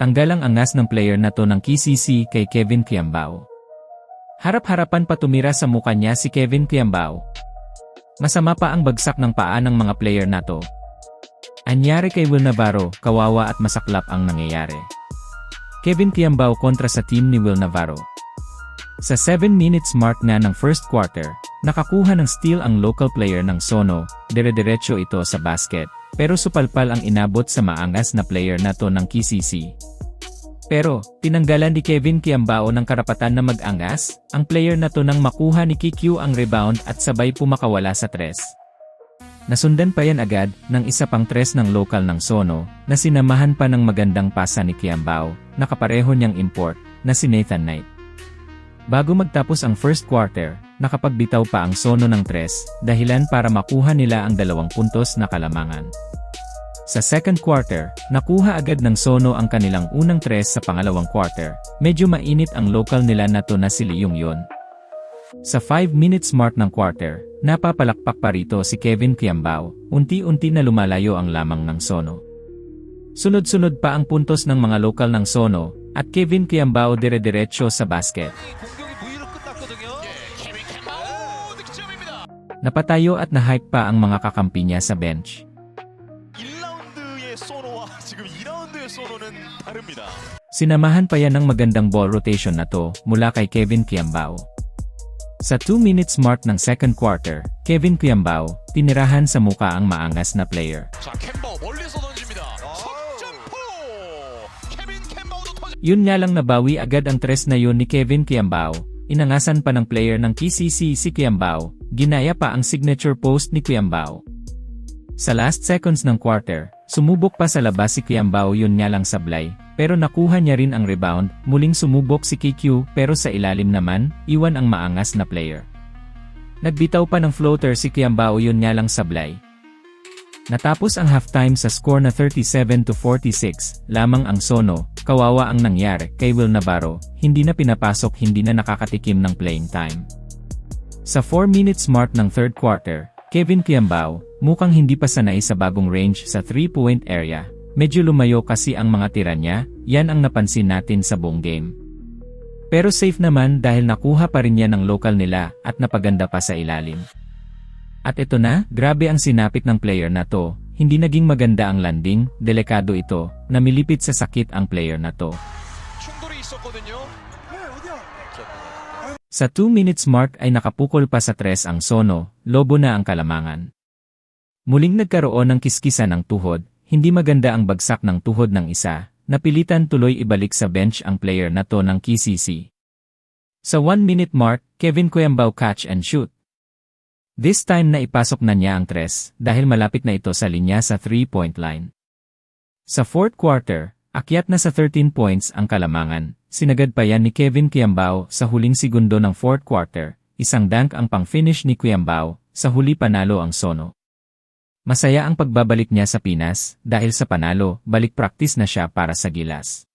Tanggal ang angas ng player na to ng KCC kay Kevin Kiambao. Harap-harapan pa tumira sa muka niya si Kevin Kiambao. Masama pa ang bagsak ng paa ng mga player na to. Anyari kay Will Navarro, kawawa at masaklap ang nangyayari. Kevin Kiambao kontra sa team ni Will Navarro. Sa 7 minutes mark na ng first quarter, nakakuha ng steal ang local player ng Sono, dire-diretso ito sa basket, pero supalpal ang inabot sa maangas na player na to ng KCC. Pero, tinanggalan ni Kevin Kiambao ng karapatan na mag-angas, ang player na to nang makuha ni KQ ang rebound at sabay pumakawala sa tres. Nasundan pa yan agad ng isa pang tres ng local ng Sono na sinamahan pa ng magandang pasa ni Kiambao na kapareho niyang import na si Nathan Knight. Bago magtapos ang first quarter, nakapagbitaw pa ang Sono ng tres dahilan para makuha nila ang dalawang puntos na kalamangan. Sa second quarter, nakuha agad ng Sono ang kanilang unang tres sa pangalawang quarter. Medyo mainit ang local nila na to na si Liyong Yon. Sa 5-minute mark ng quarter, napapalakpak pa rito si Kevin Kiambao, unti-unti na lumalayo ang lamang ng Sono. Sunod-sunod pa ang puntos ng mga lokal ng Sono, at Kevin Kiambao dire-diretso sa basket. Napatayo at nahype pa ang mga kakampi niya sa bench. 1라운드의 소노와 지금 2라운드의 소노는 다릅니다. Sinamahan pa yan ng magandang ball rotation na to mula kay Kevin Kiambao. Sa 2 minutes mark ng second quarter, Kevin Kiambao, tinirahan sa muka ang maangas na player. 자, 캠바우 멀리서 던집니다. 석점포! 케빈 캠바우도 터져. Yun nga lang nabawi agad ang tres na yun ni Kevin Kiambao. Inangasan pa ng player ng KCC si Kiambao, ginaya pa ang signature post ni Kiambao. Sa last seconds ng quarter, sumubok pa sa labas si Kiambao yun nga lang sablay, pero nakuha niya rin ang rebound, muling sumubok si KQ pero sa ilalim naman, iwan ang maangas na player. Nagbitaw pa ng floater si Kiambao yun nga lang sablay. Natapos ang halftime sa score na 37 to 46, lamang ang Sono, kawawa ang nangyari kay Will Navarro, hindi na pinapasok hindi na nakakatikim ng playing time. Sa 4 minutes mark ng third quarter, Kevin Kiambao, mukhang hindi pa sanay sa bagong range sa 3-point area, medyo lumayo kasi ang mga tira niya, yan ang napansin natin sa buong game. Pero safe naman dahil nakuha pa rin niya ng local nila at napaganda pa sa ilalim. At ito na, grabe ang sinapit ng player na to, hindi naging maganda ang landing, delikado ito, namilipit sa sakit ang player na to. Sa 2 minutes mark ay nakapukol pa sa 3 ang Sono, lobo na ang kalamangan. Muling nagkaroon ng kiskisan ng tuhod, hindi maganda ang bagsak ng tuhod ng isa, napilitan tuloy ibalik sa bench ang player na to ng KCC. Sa 1 minute mark, Kevin Kuyambao catch and shoot. This time na ipasok na niya ang tres dahil malapit na ito sa linya sa 3-point line. Sa fourth quarter, akyat na sa 13 points ang kalamangan, sinagad pa yan ni Kevin Kiambao sa huling segundo ng fourth quarter, isang dunk ang pang-finish ni Kiambao, sa huli panalo ang Sono. Masaya ang pagbabalik niya sa Pinas, dahil sa panalo, balik practice na siya para sa Gilas.